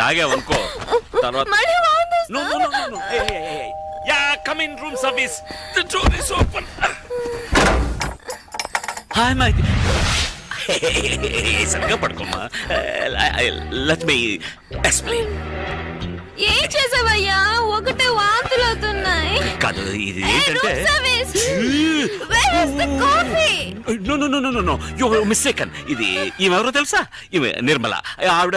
తాగావనుకో తర్వాత మళ్ళీ వాంతి No, no, no, no, no. Hey, hey, hey, hey. Yeah, come in, room service. The door is open. Hi, my. సరిగ్గా పడుకోమ్మా let me explain ఏం చేసావయ్యా? ఒకటే వాంతులు అవుతున్నాయి. కాదు ఇది ఏంటంటే? No no no no no no you mistaken ఇది ఈమె ఎవరో తెలుసా? ఈమె నిర్మల. ఆవిడ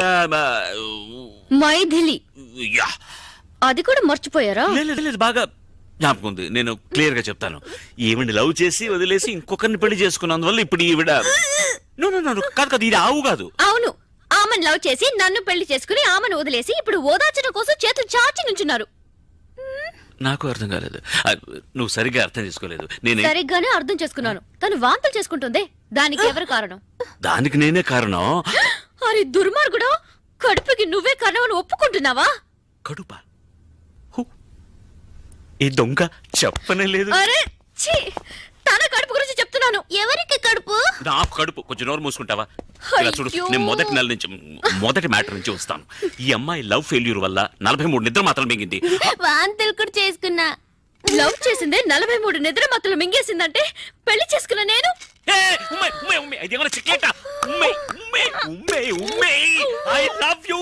మైథిలి. యా. అది కూడా మర్చిపోయారా? లేదు లేదు బాగా జ్ఞాపకం ఉంది. నేను క్లియర్గా చెప్తాను. ఈవిడ్ని లవ్ చేసి వదిలేసి ఇంకొకరిని పెళ్ళి చేసుకున్నందువల్ల ఇప్పుడు ఈవిడ నో నో నో కాదు కాదు ఇది ఆవు కాదు. అవును. ఆమెను లవ్ చేసి నన్ను పెళ్ళి చేసుకుని ఆమెను వదిలేసి ఇప్పుడు ఓదార్చడం కోసం చేతులు చాచి నుంచున్నారు. నాకు అర్థం కాలేదు. నువ్వు సరిగ్గా అర్థం చేసుకోలేదు. నేను సరిగ్గానే అర్థం చేసుకున్నాను. తను వాంతులు చేసుకుంటుందే. దానికి ఎవరు కారణం? దానికి నేనే కారణం? అరే దుర్మార్గుడా కడుపుకి నువ్వే కారణం అని ఒప్పుకుంటున్నావా? కడుప? హు. ఈ దొంగ చెప్పనే లేదు. అరే తన కడుపు గురించి చెప్తున్నాను ఎవరికి కడుపు నాకు కడుపు కొంచెం నోరు మూసుకుంటావా ఇలా చూడు అయ్యో. నేను మొదటి నెల నుంచి మొదటి మ్యాటర్ నుంచి వస్తాను ఈ అమ్మాయి లవ్ ఫెయిల్యూర్ వల్ల నలభై మూడు నిద్ర మాత్రం మింగింది వాంతులు కూడా చేసుకున్నా లవ్ చేసిందే నలభై మూడు నిద్ర మత్తులు మింగేసిందంటే పెళ్ళి చేసుకున్న నేను ఏ, ఉమ్మే, ఉమ్మే, ఉమ్మే, ఇది ఏమైనా చిక్లేట? ఉమ్మే, ఉమ్మే, ఉమ్మే, ఉమ్మే, I love you.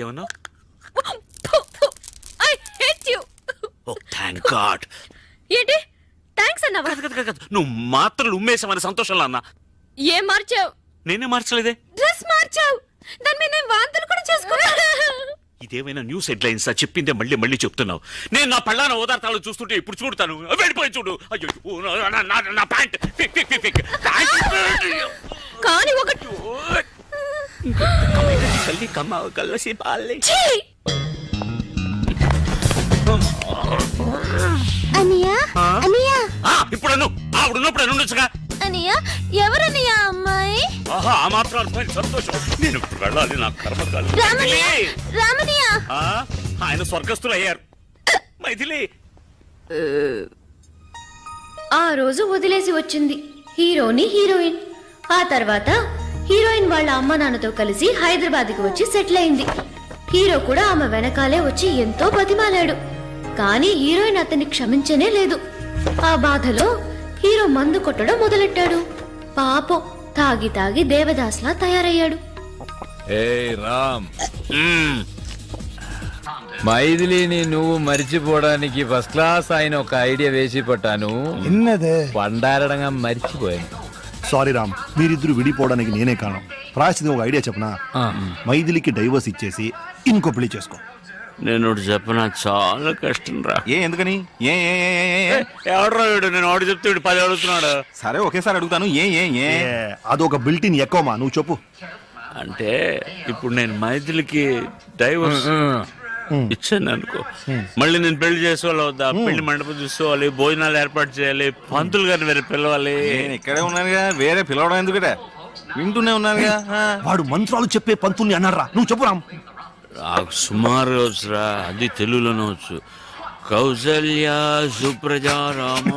ఏమన్నా I hate you oh thank God ఏంటి థ్యాంక్స్ అన్నావా కాదు కాదు కాదు, నువ్వు మాత్రలు ఉమ్మేసామని సంతోషంలో అన్నా ఏం మార్చావు నేనే మార్చలేదే డ్రెస్ మార్చావు దాని మీద నేను వాంతులు కూడా చేసుకున్నా ఇదేమైనా న్యూస్ హెడ్లైన్స్ చెప్పిందే మళ్ళీ మళ్ళీ చెప్తున్నావు నేను నా పళ్ళాన ఓదార్తాలు చూస్తుంటే ఇప్పుడు చూడతాను వెళ్ళిపోయి చూడు అయ్యో నా- నా- నా- నా pant pick pick pick pick pant కానీ ఒకటి కల్లి కమ్మ కల్లసి పాలి ఛీ! అనియా? అనియా? ఇప్పుడు అను ఆవిడ ఉన్నప్పుడు అను ఉండొచ్చుగా. అనియా ఎవరనియా అమ్మాయి? ఆహా ఆ మాత్రం అర్థమైంది సంతోషం. నేను ఇప్పుడు వెళ్ళాలి నా కర్మ కాదు రామనియా మైథిలి! రామనియా! ఆ, ఆయన స్వర్గస్థులు అయ్యారు. మైథిలి! ఆ రోజు వదిలేసి వచ్చింది హీరోని హీరోయిన్. ఆ తర్వాత హీరోయిన్ వాళ్ళ అమ్మ నాన్నతో కలిసి హైదరాబాద్కి వచ్చి సెటిల్ అయింది. హీరో కూడా ఆమె వెనకాలే వచ్చి ఎంతో బతిమాలాడు. కానీ హీరోయిన్ అతన్ని క్షమించనే లేదు ఆ బాధలో హీరో మందు కొట్టడం మొదలెట్టాడు పాపం తాగి తాగి దేవదాస్లా తయారయ్యాడు ఏ రామ్ మ్మ్. మైథిలిని నువ్వు మర్చిపోవడానికి ఫస్ట్ క్లాస్ ఆయన ఒక ఐడియా వేసి పట్టాను என்னது పండారడంగా మర్చిపోయాను సారీ రామ్ మీరిద్దరు విడిపోవడానికి నేనే కారణం ప్రాయశ్చితం ఒక ఐడియా చెప్పనా మైథిలికి డైవర్స్ ఇచ్చేసి ఇంకో పెళ్లి చేసుకో నేను చెప్పనా? చాలా కష్టం రా. ఏ ఎందుకని? ఏ ఏ ఏ, ఏ, ఏ, ఏ? ఎవడరా వీడు? నేను ఆడు చెప్తే వీడు పది అడుగుతున్నాడు. సరే ఒకేసారి అడుగుతాను. ఏ ఏ ఏ? ఏ, అదొక బిల్టిన్ ఎక్కువమా నువ్వు చెప్పు. అంటే ఇప్పుడు నేను మైథిలికి డైవర్స్ ఇచ్చాను అనుకో. మళ్ళీ నేను పెళ్ళి చేసుకోవాలి వద్దా పెళ్ళి మండపం చూసుకోవాలి భోజనాలు ఏర్పాటు చేయాలి పంతులు గారిని వేరే పిలవాలి. నేను ఇక్కడే ఉన్నానుగా వేరే పిలవడం ఎందుకట వింటూనే ఉన్నానుగా ఆ. వాడు మంత్రాలు చెప్పే పంతుల్ని అన్నారా నువ్వు చెప్పు రామ్. నాకు సుమారు వచ్చురా అది తెలుగులోనే వచ్చు కౌసల్య సుప్రజారామ.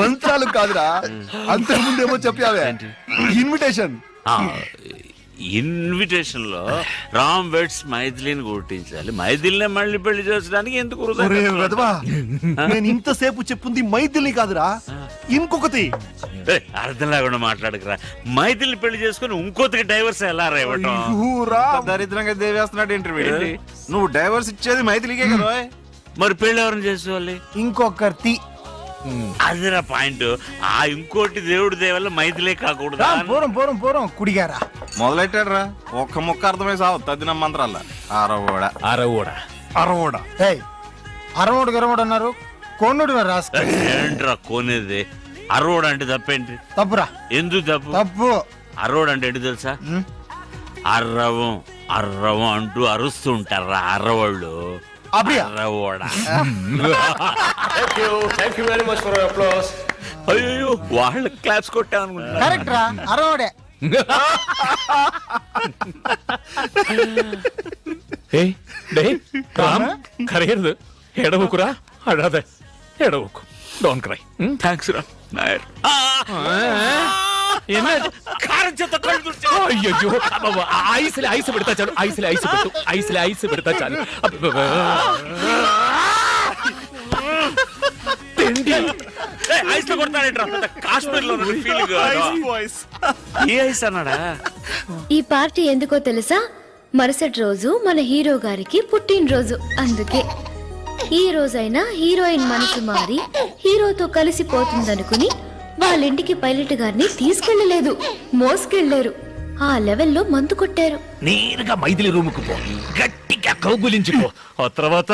మంత్రాలు కాదురా. అంతకుముందేమో చెప్పావే. ఇన్విటేషన్ ఇన్విటేషన్లో రామ్ వెడ్స్ మైథిలిని గుర్తించాలి మైథిలినే మళ్ళీ పెళ్ళి చేసడానికి ఎందుకు నేను ఇంతసేపు చెప్పుంది మైథిలి కాదురా ఇంకొకటి. అర్థం లేకుండా మాట్లాడకురా. మైథిలిని పెళ్ళి చేసుకుని ఇంకోతికి డైవర్స్ ఎలా ఇవ్వటం. దరిద్రంగా దేవేస్తున్నాడు ఇంటర్వ్యూ ఏంటి? నువ్వు డైవర్స్ ఇచ్చేది మైథిలికే కదా. మరి పెళ్ళి ఎవరిని చేసుకోవాలి ఇంకొకటి అదిరా పాయింట్. ఆ ఇంకోటి దేవుడి దేవల్ల మైథిలే కాకూడదు. పూరం పూరం పూరం. కుడిగారా. మొదలెట్టాడు రా ఒక్క ముక్క అర్థమై సావు తద్దిన మంత్రాల. అరవూడ. అరవోడా. ఏయ్ అరవడు గరవడు అన్నారు. కొన్నుడు రాస్క ఏంట్రా కోనేది? అరవడు అంటే తప్పేంటి? తప్పురా. ఎందుకు తప్పు? తప్పు. అరవడు అంటే ఏంటి తెలుసా? అర్రవం అర్రవం అంటూ అరుస్తూ ఉంటారా అర్రవాళ్ళు అప్పుడియా? అర్రవోడా Thank you very much for your applause. అయ్యో వాళ్ళ క్లాప్స్ కొట్టామనుకుంటా కరెక్ట్ రా అరవడే ಏಯ್ ಡೇ ರಾಮ್ ಕರೆಯರ್ದು ಎಡವುಕುರಾ ಅಡದೆ ಎಡವುಕು ಡೋಂಟ್ ಕ್ರೈ థ్యాంక్స్ రా నాయర్ ఎన్నది కారం చేత కళ్ళు తుడిచా. అయ్యో ఐస్లే ఐస్ పెడతా చాలు ఐస్లే ఐస్ పెట్టు ఐస్లే ఐస్ పెడతా చాలు. అబ్బబ్బ. తిండి. ఏయ్, ఐస్లో కొడతాడేంట్రా? పెద్ద కాశ్మీర్లో ఫీలింగ్ ఏ ఐస్ అన్నాడా? ఈ పార్టీ ఎందుకో తెలుసా? మరుసటి రోజు మన హీరో గారికి పుట్టినరోజు. అందుకే ఈ రోజైనా హీరోయిన్ మనసు మారి హీరోతో కలిసిపోతుందనుకుని వాళ్ళ ఇంటికి పైలట్ గారిని తీసుకెళ్ళలేదు. మోసుకెళ్ళారు ఆ లెవెల్లో మందు కొట్టారు. నేరుగా మైథిలి రూమ్కు పో. గట్టిగా కౌగులించుకో. ఆ తర్వాత?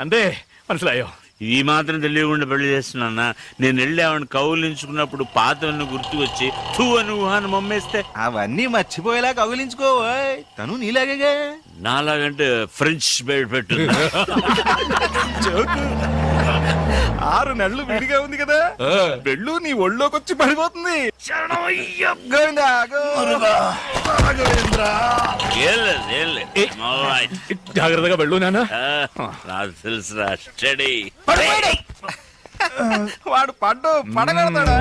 అంతే మనసులాయో. ఈ మాత్రం తెలియకుండా పెళ్ళి చేస్తున్నా నేను వెళ్ళి ఆవిడ కౌలించుకున్నప్పుడు పాతవన్నీ గుర్తుకొచ్చి తూ అని ఊహాన్ని మమ్మేస్తే. అవన్నీ మర్చిపోయేలా కౌగిలించుకో ఓయ్. తను నీలాగే నాలాగంటే ఫ్రెంచ్ బెడ్ పెట్టు ఆరు నెలలు విడిగా ఉంది కదా. వెళ్ళు నీ ఒళ్ళోకి వచ్చి పడిపోతుంది. జాగ్రత్తగా వెళ్ళు నాన్న. నాకు తెలుసురా స్టడీ. వాడు పడ్డు పడగడతాడా.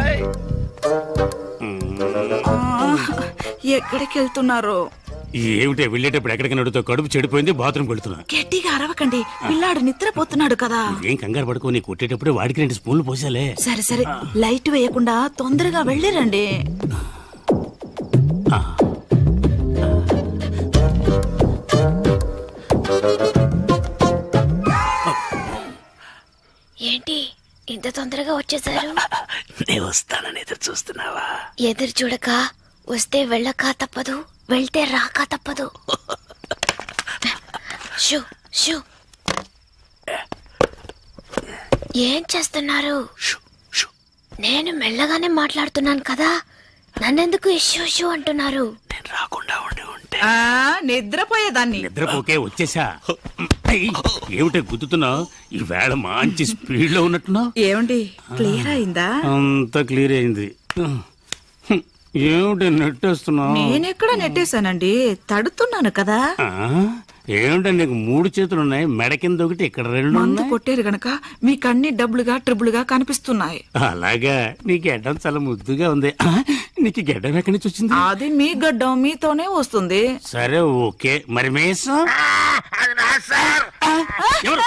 ఎక్కడికి వెళ్తున్నారు? ఏమిటే వెళ్ళేటప్పుడు ఎక్కడికి నడుతో కడుపు చెడిపోయింది బాత్రూమ్ వెళ్తున్నా. గట్టిగా అరవకండి. పిల్లాడు నిద్రపోతున్నాడు కదా. ఏం కంగారు పడుకో నీ కొట్టేటప్పుడు వాడికి రెండు స్పూన్లు పోసాలే. సరే సరే. లైట్ వేయకుండా తొందరగా వెళ్ళిరండి. ఏంటి ఇంత తొందరగా వచ్చేసారు? నేను వస్తానని ఎదురు చూస్తున్నావా? ఎదురు చూడక వస్తే వెళ్ళక తప్పదు? వెళ్తే రాక తప్పదు. షూ షూ. ఏం చేస్తున్నారు? నేను మెల్లగానే మాట్లాడుతున్నాను కదా. నన్నెందుకు ఇష్యూ షూ అంటున్నారు? నేను రాకుండా ఉండి ఉంటే. ఆ నిద్రపోయేదాన్ని. నిద్రపోకే వచ్చేసా? ఏమిటే గుద్దుతున్నావు ఈ వేళ మంచి స్పీడ్లో ఉన్నట్టున్నావు. ఏమండి క్లియర్ అయిందా? అంత క్లియర్ అయింది. ఏమిటి నెట్టేస్తున్నావు? నేనెక్కడ నెట్టేశానండి? తడుతున్నాను కదా. ఆ, ఏమిటి నీకు మూడు చేతులు ఉన్నాయి మెడ కింద ఒకటి ఇక్కడ రెండు మందు కొట్టారు గనక మీకు అన్ని డబ్బులుగా ట్రిబులుగా కనిపిస్తున్నాయి. అలాగా? నీ గెడ్డం చాలా ముద్దుగా ఉంది. నీకు గెడ్డం ఎక్కడి నుంచి వచ్చింది? అది మీ గడ్డం మీతోనే వస్తుంది. సరే ఓకే. మరి మేసం? ఎవరు?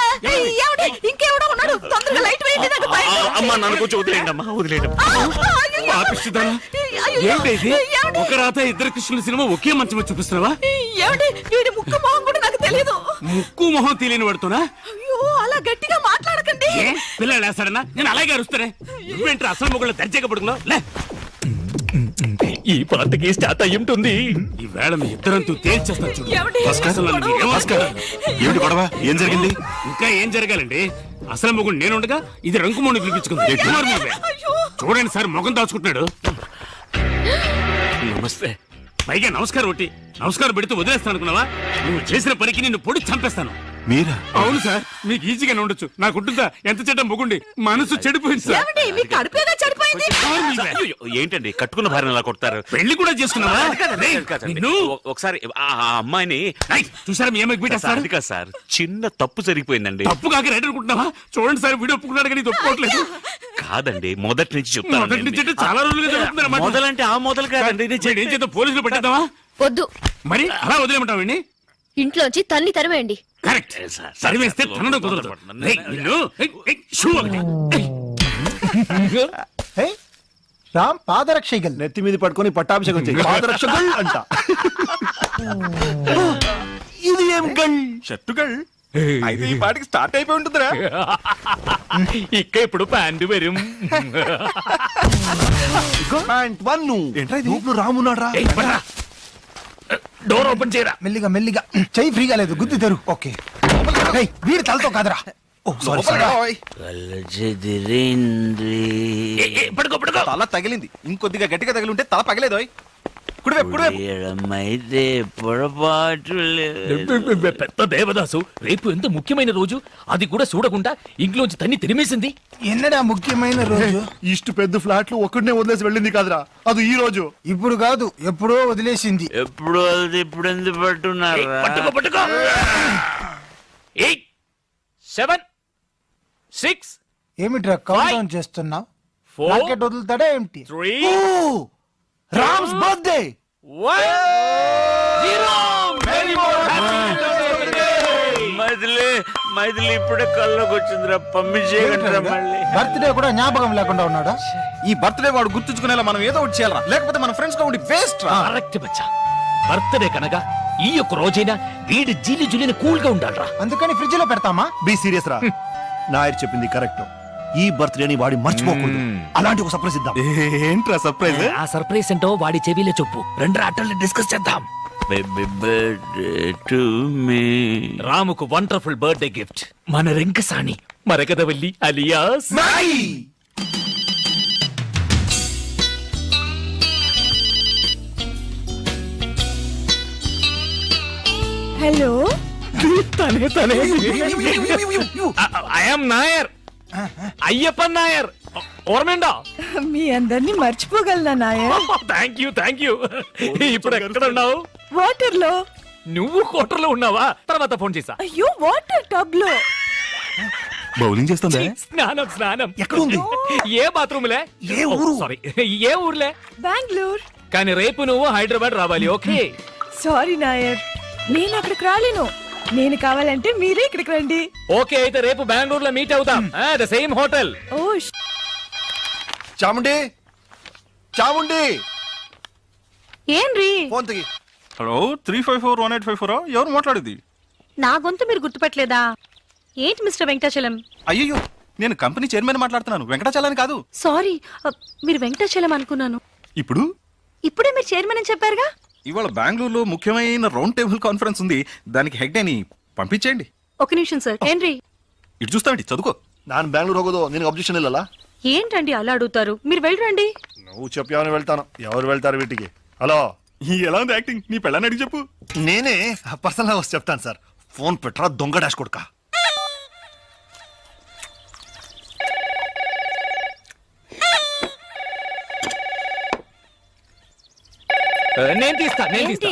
ఇంకెవడో ఉన్నాడు. తొందరగా లైట్ వేయండి నాకు భయం. అమ్మా నన్ను కొంచెం వదిలేయండి అమ్మా వదిలేయండి అయ్యో, పాపిష్టిదానా? అయ్యో, ఏంటి ఇది? ఏమండి? ఒక రాత ఇద్దరు కృష్ణుల సినిమా ఒకే మంచం మీద చూపిస్తున్నావా? ఏమండి? వీడి ముక్కు మొహం కూడా నాకు తెలియదు ముక్కు మొహం తెలియని పడుతున్నా అయ్యో అలా గట్టిగా మాట్లాడకండి. ఏ? పిల్లలు వేస్తాడన్నా నేను అలాగే అరుస్తానే. నువ్వేంటి అసలు మొగుళ్ళు దర్జాగా పడుకున్నావు? లే. ఈ పాటకి స్టార్ట్ అయ్యి ఉంటుంది. ఈ వేళ మీ ఇద్దరంతూ తేల్చేస్తాను చూడు. ఏమండి? అసలు నన్ను ఏమనుకో- ఏమిటి గొడవ? ఏం జరిగింది? ఇంకా ఏం జరగాలండి? అసలు మొగుడు నేను ఉండగా ఇది రంకుమోని పిలిపించుకుంది. కుమార్. చూడండి సార్ మొగం దాచుకుంటున్నాడు. నమస్తే. పైగా నమస్కారం ఒకటి. నమస్కారం పెడితే వదిలేస్తాను అనుకున్నావా? నువ్వు చేసిన పనికి నిన్ను పొడి చంపేస్తాను. మీరా? అవును సార్ మీకు ఈజీగానే ఉండొచ్చు. నాకుంటుందా ఎంత చెడ్డ మొగుండి. మనసు చెడిపోయింది సార్. ఏమండి మీ కడుపేగా చెడిపోయింది? కుమార్ మూవే. అయ్యో, ఏంటండి కట్టుకున్న భార్యను అలా కొడతారు? పెళ్ళి కూడా చేసుకున్నావా? రేయ్, కాదండి. నిన్ను. ఒ- ఒకసారి ఆ ఆ అమ్మాయిని రేయ్, చూసారా మీ అమ్మకి సార్, పెట్టేస్తారు అది కాదు సార్ చిన్న తప్పు జరిగిపోయిందండి. తప్పు కాక రైట్ అనుకుంటున్నావా? చూడండి సార్ వీడియో ఒప్పుకున్నాడు కానీ ఇది ఒప్పుకోవట్లేదు. కాదండి మొదటి నుంచి మొదటి నుంచి అంటే చెప్తాను చాలా రోజులుగా జరుగుతుంది అన్నమాట. మొదలంటే ఆ మొదలు కాదండి నేను ఏం చేద్దాం పోలీసులు పెట్టేద్దామా? వద్దు. మరి అలా వదిలేమంటావండి ఇంట్లోంచి తన్ని తరివేయండి కరెక్ట్. తనడం కుదరదు. తొందరపడుతున్నాను. రేయ్, నిన్ను ఏయ్, ఏయ్, షూ ఒకటి. ఏయ్, హే, రామ్ పాదరక్షగల్. నెత్తి మీద పట్టుకొని పట్టాభిషేకం చేయి. పాదరక్షకుల్ అంట. ఇది ఏం గల్? షర్టుగల్. అయితే ఈ పాటికి స్టార్ట్ అయిపోయి ఉంటుందిరా. ఇక్క ఇప్పుడు ప్యాంటు వരും పాయింట్ వన్ నువ్వు రామున్నాడు రా డోర్ ఓపెన్ చేయరా. మెల్లిగా మెల్లిగా. చెయ్యి ఫ్రీగా లేదు గుద్ది తెరు. ఓకే. వీడి తలతో కాదురా. Oh sorry sorry. ఓయ్. ఏ, ఏ, పడుకో పడుకో. తల తగిలింది. ఇంకొద్దిగా గట్టిగా తగిలి ఉంటే తల పగలేదు పొరపాటు పెద్ద దేవదాసు రేపు ఎంత ముఖ్యమైన రోజు అది కూడా చూడకుండా ఇంట్లోంచి తన్ని తిరిమేసింది ఎన్నడా ముఖ్యమైన రోజు ఇಷ್ಟು పెద్ద ఫ్లాట్లు ఒక్కడనే వదిలేసి వెళ్ళింది కాదురా అది ఈ రోజు ఇప్పుడు కాదు ఎప్పుడో వదిలేసింది ఎప్పుడు ఇప్పుడు ఎందుకు పట్టున్నారా పట్టుకో పట్టుకో ఎయిట్ సెవెన్ సిక్స్ ఏమిట్రా కౌంట్ డౌన్ చేస్తున్నావు. రాకెట్ వదులుతాడా ఏంటి త్రీ రామ్స్ బర్త్డే! మైథిలి మైథిలి ఇప్పుడే కల్లోకి వచ్చిందిరా. పంపించేయగలరా మళ్ళీ. బర్త్డే కూడా జ్ఞాపకం లేకుండా ఉన్నాడా? ఈ బర్త్డే వాడు గుర్తుంచుకునేలా మనం ఏదో ఒకటి చేయాలరా. లేకపోతే మన ఫ్రెండ్స్గా ఉండి వేస్ట్ రా. కరెక్ట్ బచ్చా. బర్త్డే కనుక ఈ యొక్క రోజైనా వీడి జీలి జులిని కూల్గా ఉండాలరా. అందుకని ఫ్రిడ్జ్లో పెడతామా? బి సీరియస్ రా. నాయర్ చెప్పింది కరెక్ట్ ఈ బర్త్డేని వాడి మర్చిపోకూడదు. అలాంటి ఒక సర్ప్రైజ్ ఇద్దాం. ఏంట్రా సర్ప్రైజ్ ఆ సర్ప్రైజ్ ఏంటో వాడి చెవిలో చెప్పు. రెండు ఆటల్ని డిస్కస్ చేద్దాం. బేబీ బర్త్డే టు మీ రాముకు వండర్ఫుల్ బర్త్డే గిఫ్ట్ మన రింకసాని మరకదవల్లి అలియాస్. హలో. తనే తనే. ఐఎమ్ నాయర్ అయ్యప్పన్ నాయర్. ఓర్మండా మీ అందరినీ మర్చిపోగలనా Nair? Thank you thank you ఇప్పుడు ఎక్కడ ఉన్నావు? వాటర్లో నువ్వు కోటర్లో ఉన్నావా? తర్వాత ఫోన్ చేసా అయ్యో వాటర్ టబ్లో బౌలింగ్ చేస్తుందా? స్నానం స్నానం. ఎక్కడ ఉంది? ఏ బాత్రూమ్లే? ఏ ఊరు? సారీ ఏ ఊర్లే? బెంగళూరు. కానీ రేపు నువ్వు హైదరాబాద్ రావాలి ఓకే? సారీ నాయర్. నేను అక్కడికి రాలేను. నేను కావాలంటే మీరే ఇక్కడికి రండి. ఓకే అయితే రేపు బెంగళూరులో మీట్ అవుతాం. The same hotel oh Chamundi. Chamundi. ఏంరి phone తిగి hello three five four one eight five four? ఎవరు మాట్లాడేది? నా గొంతు మీరు గుర్తుపట్టలేదా? ఏంటి మిస్టర్ వెంకటాచలం? అయ్యో నేను కంపెనీ చైర్మన్ మాట్లాడుతున్నాను. వెంకటాచలాని కాదు. సారీ మీరు వెంకటాచలం అనుకున్నాను. ఇప్పుడు? ఇప్పుడే మీరు చైర్మన్ అని చెప్పారుగా? ఇవాళ బెంగళూరులో ముఖ్యమైన రౌండ్ టేబుల్ కాన్ఫరెన్స్ ఉంది దానికి హెడ్ అని పంపించేయండి ఒక నిమిషం సార్ ఏంరి ఇటు చూస్తామండి చదువుకో ನಾನು ಬ್ಯಾಂಗ್ಳೂರ್ ಹೋಗೋದು ನಿನಗೆ ಅಬ್ಜೆಕ್ಷನ್ ಇಲ್ಲಲ್ಲ ఏంటండి అలా అడుగుతారు మీరు వెళ్ళరండి నువ్వు చెప్పావని వెళ్తాను ఎవరు వెళ్తారు వీటికి హలో ఈ ఎలా ఉంది యాక్టింగ్ నీ పెళ్ళని అడిగి చెప్పు నేనే పర్సనల్ వచ్చి చెప్తాను సార్ ఫోన్ పెట్టరా దొంగ డాష్ కొడుక నేను తీస్తా నేను తీస్తా?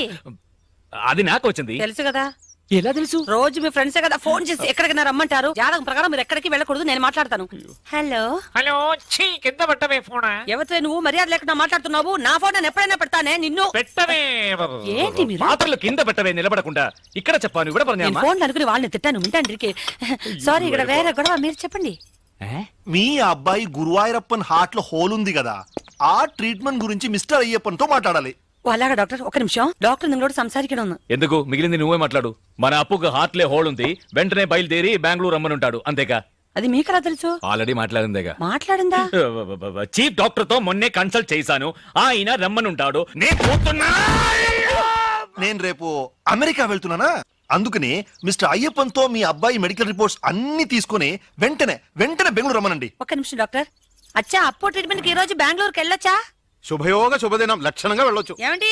అది నాకు వచ్చింది. తెలుసు కదా? ఎలా తెలుసు? రోజు మీ ఫ్రెండ్సే కదా ఫోన్ చేసి ఎక్కడికైనా రమ్మంటారు? జాతకం ప్రకారం మీరు ఎక్కడికి వెళ్ళకూడదు నేను మాట్లాడతాను. హలో? హలో ఛీ కింద పెట్టవే ఫోన్? ఎవరితో నువ్వు మర్యాద లేకుండా మాట్లాడుతున్నావు? నా ఫోన్ నేను ఎప్పుడైనా పెడతానే నిన్ను? పెట్టవే ఏంటి మీరు? పాత్రలు కింద పెట్టవే నిలబడకుండా. ఇక్కడ చెప్పాను ఇక్కడ నేను ఫోన్ అనుకుని వాళ్ళని తిట్టాను వింటాండ్రికి సారీ ఇక్కడ వేరే గొడవ మీరు చెప్పండి. మీ అబ్బాయి గురువాయూరప్పన్ హార్ట్లో హోల్ ఉంది కదా ఆ ట్రీట్మెంట్ గురించి మిస్టర్ అయ్యప్పన్తో మాట్లాడాలి. అలాగా డాక్టర్ ఒక నిమిషం. డాక్టర్ നിങ്ങളോട് സംസാരിക്കണമെന്ന് ఎందుకు? మిగిలింది నువ్వే మాట్లాడు. మన అప్పుకు హార్ట్లే హోల్ ఉంది వెంటనే బయలుదేరి బెంగళూరు రమ్మనుంటాడు. అంతేకా? అది మీకు మీకెలా తెలుసు? ఆల్రెడీ మాట్లాడిందేగా? మాట్లాడిందా? చీఫ్ డాక్టర్తో మొన్నే కన్సల్ట్ చేశాను. ఆయన రమ్మనుంటాడు. నేను పోతున్నా! నేను రేపు అమెరికా వెళ్తున్నానా? అందుకని మిస్టర్ అయ్యప్పన్తో మీ అబ్బాయి మెడికల్ రిపోర్ట్స్ అన్ని తీసుకొని వెంటనే వెంటనే బెంగళూరు రమ్మనండి. ఒక నిమిషం డాక్టర్. అచ్చా అప్పో ట్రీట్మెంట్కి ఈ రోజు బెంగళూరుకి వెళ్ళొచ్చా శుభయోగ శుభదినం. లక్షణంగా వెళ్ళొచ్చు. ఏమండి?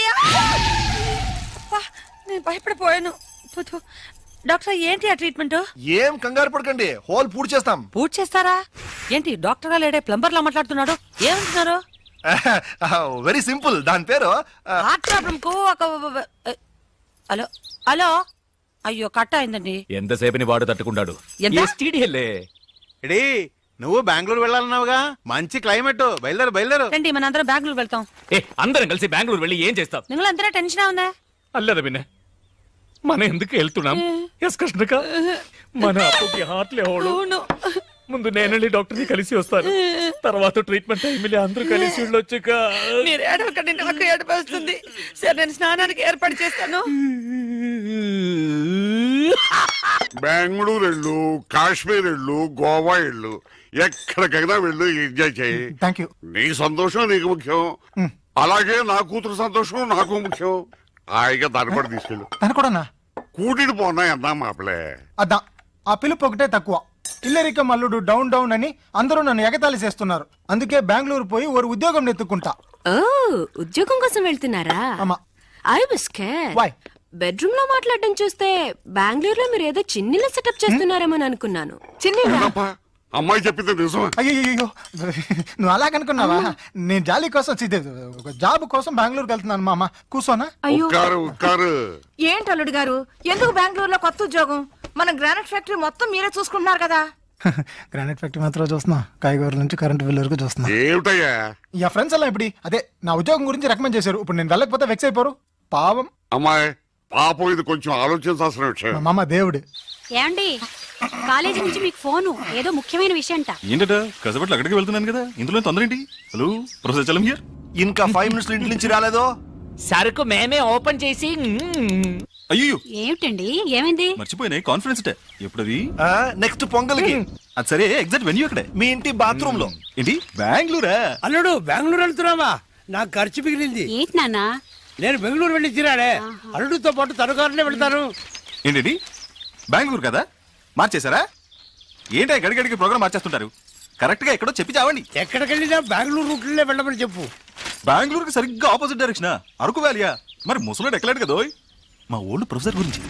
అబ్బా, నేను భయపడిపోయాను. థు, థు. డాక్టర్ ఏంటి ఆ ట్రీట్మెంట్? ఏం కంగారు పడకండి. హోల్ పూర్తి చేస్తాం. పూర్తి చేస్తారా? ఏంటి డాక్టర్గా లేడే ప్లంబర్ లా మాట్లాడుతున్నాడు? ఏమంటున్నారు? Very simple. దాని పేరు ఆ, హార్ట్ ప్రాబ్లం కు ఒక హలో హలో? అయ్యో కట్ అయిందండి. ఎంతసేపని వాడు తట్టుకుంటాడు ఎంత? ఎస్టీడీఎల్ఏ. ఎడీ నువ్వు బెంగళూరు వెళ్ళాలన్నావుగా? మంచి క్లైమేట్ బయలుదేరు బయలుదేరు. రండి మన అందరం బెంగళూరు వెళ్తాం. ఏ అందరం కలిసి బెంగళూరు వెళ్ళి ఏం చేస్తాం నిన్న എന്തിനാ టెన్షన్ ఉందా? అల్లదా బిన్న మన ఎందుకు వెళ్తున్నాం? ఎస్ కృష్ణక మన అప్పుకి హార్ట్లే హోడు. అవును. ముందు డాక్టర్ డాక్టర్ని కలిసి వస్తాను. తర్వాత ట్రీట్మెంట్ టైంలో అందరూ కలిసి వెళ్ళొచ్చుక మీరు ఏడవకండి నాకు ఏడుపు వస్తుంది. సరే నేను స్నానానికి ఏర్పాటు చేస్తాను. బెంగళూరు వెళ్ళు కాశ్మీర్ వెళ్ళు గోవా వెళ్ళు. ఎక్కడికైనా వెళ్ళు ఎంజాయ్ చేయి. థ్యాంక్ యూ నీ సంతోషం నీకు ముఖ్యం. అలాగే నా కూతురు సంతోషం నాకు ముఖ్యం. హాయిగా దానిపడి తీసుకెళ్ళు. తను కూడానా? కూటిని పోనా ఎందా మాపలే. అద్దా ఆ పిలుపు ఒకటే తక్కువ. ఇల్లరిక మల్లుడు డౌన్ డౌన్ అని అందరూ నన్ను ఎగతాళి చేస్తున్నారు. అందుకే బెంగళూరు పోయి ఒక ఉద్యోగం ఎత్తుకుంటా ఓ ఉద్యోగం కోసం వెళ్తున్నారా? అమ్మా. I was care Why? బెడ్రూమ్లో మాట్లాడడం చూస్తే బెంగళూరులో మీరు ఏదో చిన్నిల సెటప్ చేస్తున్నారేమో అనుకున్నాను అబ్బా, అమ్మాయి చెప్పింది నిజమా? అయ్యో నువ్వు అలాగనుకున్నావా నేను జాలీ కోసం ఒక జాబ్ కోసం బెంగళూరుకి వెళ్తున్నాను మామ. కూర్చోనా? ఉక్కారు ఉక్కారు. ఏంటి అల్లుడు గారు? ఎందుకు బెంగళూరులో కొత్త ఉద్యోగం? మన గ్రానైట్ ఫ్యాక్టరీ మొత్తం మీరే చూసుకుంటున్నారు కదా. గ్రానైట్ ఫ్యాక్టరీ మాత్రం చూస్తున్నా. కాయగూరల నుంచి కరెంట్ బిల్ వరకు చూస్తున్నా. ఏమిటయ్యా? ఇక ఫ్రెండ్స్ అలా ఇప్పుడు. అదే నా ఉద్యోగం గురించి రికమెండ్ చేశారు. ఇప్పుడు నేను వెళ్ళకపోతే వెక్స్ అయిపోరు. పావం. అమ్మాయి పాపం ఇది కొంచెం ఆలోచించాల్సిన విషయం. మా మామ దేవుడు. ఏమండి? కాలేజీ నుంచి మీకు ఫోను ఏదో ముఖ్యమైన విషయం అంట ఏంటట? కసపట్లు అక్కడికి వెళ్తున్నాను కదా. ఇందులో తొందర ఏంటి హలో ప్రొఫెసర్ చలం హియర్. ఇంకా ఫైవ్ మినిట్స్ ఇంటి నుంచి రాలేదో? సరుకు మేమే ఓపెన్ చేసి. అయ్యో ఏమిటండి? ఏమైంది? మర్చిపోయినాయి కాన్ఫరెన్స్ డే ఎప్పుడది? నెక్స్ట్ పొంగల్కి. అది సరే ఎగ్జాక్ట్ వెన్యూ అక్కడే మీ ఇంటి బాత్రూమ్లో ఏంటి? బెంగళూరా? అల్లుడు బెంగళూరు వెళ్తున్నావా? నాకు ఖర్చు మిగిలింది. ఏంటి నాన్న? నేను బెంగళూరు వెళ్ళి తిరాడే. అల్లుడితో పాటు తనుకారులే వెళ్తాను. ఏంటి బెంగళూరు కదా? మార్చేశారా? ఏంటి గడిగడికి ప్రోగ్రామ్ మార్చేస్తుంటారు? కరెక్ట్గా ఎక్కడో చెప్పి చావండి. ఎక్కడికి వెళ్ళినా బెంగళూరు రూట్లే వెళ్ళమని చెప్పు. బెంగళూరుకి సరిగ్గా ఆపోజిట్ డైరెక్షన్ అరకు వ్యాలియా మరి ముసలోడు ఎక్కలేడు కదా. మా ఓల్డ్ ప్రొఫెసర్ గురించి.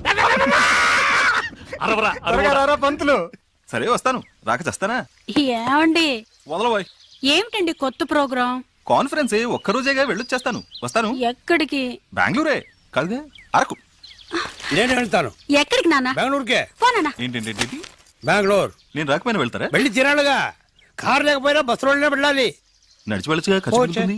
పంతులు. సరే వస్తాను. రాక చేస్తానా? ఏమండి? వదలబోయ్ ఏమిటండి కొత్త ప్రోగ్రాం? కాన్ఫరెన్స్ ఒక్కరోజేగా వెళ్ళొచ్చేస్తాను. వస్తాను. ఎక్కడికి? బెంగళూరే. కాదుగా అరకు. నేను వెళ్తాను. ఎక్కడికి నాన్న? బెంగళూరుకే. పోనా ఏంటంటే బెంగళూరు. నేను రాకపోయినా వెళ్తారా? వెళ్ళి తిరాడుగా కారు లేకపోయినా బస్సులోనే వెళ్ళాలి. నడిచి వెళ్ళచ్చుగా ఖర్చు